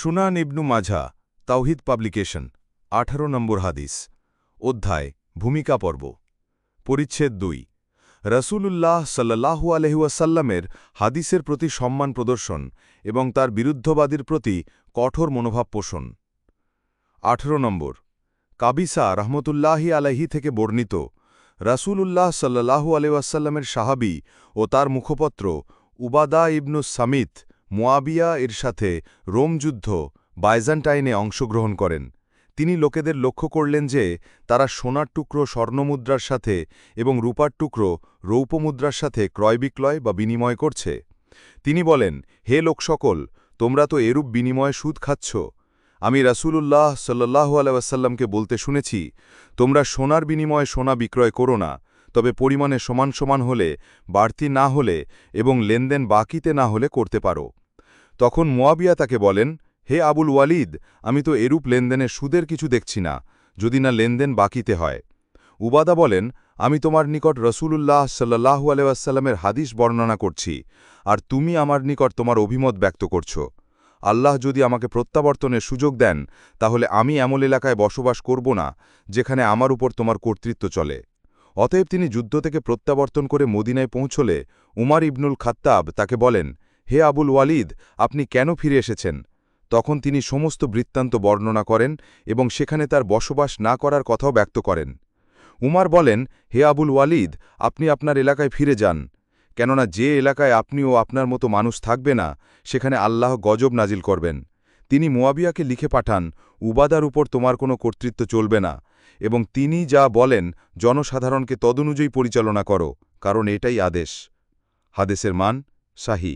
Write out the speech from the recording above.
সুনান ইবনু মাঝা তাওহিদ পাবলিকেশন, আঠারো নম্বর হাদিস, অধ্যায়, ভূমিকা পর্ব, পরিচ্ছেদ দুই। রসূলুল্লাহ সাল্লাহু আলহিউসাল্লামের হাদিসের প্রতি সম্মান প্রদর্শন এবং তার বিরুদ্ধবাদীর প্রতি কঠোর মনোভাব পোষণ। আঠেরো নম্বর। কাবিসা রহমতুল্লাহি আলাহি থেকে বর্ণিত রাসূলুল্লাহ সাল্লাহু আলহাসাল্লামের সাহাবি ও তার মুখপত্র উবাদা ইবনু সামিত মোয়াবিয়া এর সাথে রোম যুদ্ধ বাইজান্টাইনে অংশগ্রহণ করেন। তিনি লোকেদের লক্ষ্য করলেন যে তারা সোনার টুকরো স্বর্ণমুদ্রার সাথে এবং রূপার টুকরো রৌপমুদ্রার সাথে ক্রয়বিক্রয় বা বিনিময় করছে। তিনি বলেন, হে লোক সকল, তোমরা তো এরূপ বিনিময়ে সুদ খাচ্ছ। আমি রাসূলুল্লাহ সাল্লাহু আলাইসাল্লামকে বলতে শুনেছি, তোমরা সোনার বিনিময়ে সোনা বিক্রয় করো না তবে পরিমাণে সমান সমান হলে, বাড়তি না হলে এবং লেনদেন বাকিতে না হলে করতে পারো। তখন মোয়াবিয়া তাকে বলেন, হে আবুল ওয়ালিদ, আমি তো এরূপ লেনদেনের সুদের কিছু দেখছি না, যদি না লেনদেন বাকিতে হয়। উবাদা বলেন, আমি তোমার নিকট রসুলুল্লাহ সাল্লাহু আলাইসাল্লামের হাদিস বর্ণনা করছি, আর তুমি আমার নিকট তোমার অভিমত ব্যক্ত করছ। আল্লাহ যদি আমাকে প্রত্যাবর্তনের সুযোগ দেন, তাহলে আমি এমন এলাকায় বসবাস করব না, যেখানে আমার উপর তোমার কর্তৃত্ব চলে। অতএব তিনি যুদ্ধ থেকে প্রত্যাবর্তন করে মদিনায় পৌঁছলে উমার ইবনুল খাত্তাব তাকে বলেন, হে আবুল ওয়ালিদ, আপনি কেন ফিরে এসেছেন? তখন তিনি সমস্ত বৃত্তান্ত বর্ণনা করেন এবং সেখানে তার বসবাস না করার কথাও ব্যক্ত করেন। উমার বলেন, হে আবুল ওয়ালিদ, আপনি আপনার এলাকায় ফিরে যান। কেননা যে এলাকায় আপনি ও আপনার মতো মানুষ থাকবে না, সেখানে আল্লাহ গজব নাজিল করবেন। তিনি মোয়াবিয়াকে লিখে পাঠান, উবাদার উপর তোমার কোনো কর্তৃত্ব চলবে না। এবং তিনি যা বলেন জনসাধারণকে তদনুযায়ী পরিচালনা করো কারণ এটাই আদেশ। হাদেসের মান শাহী।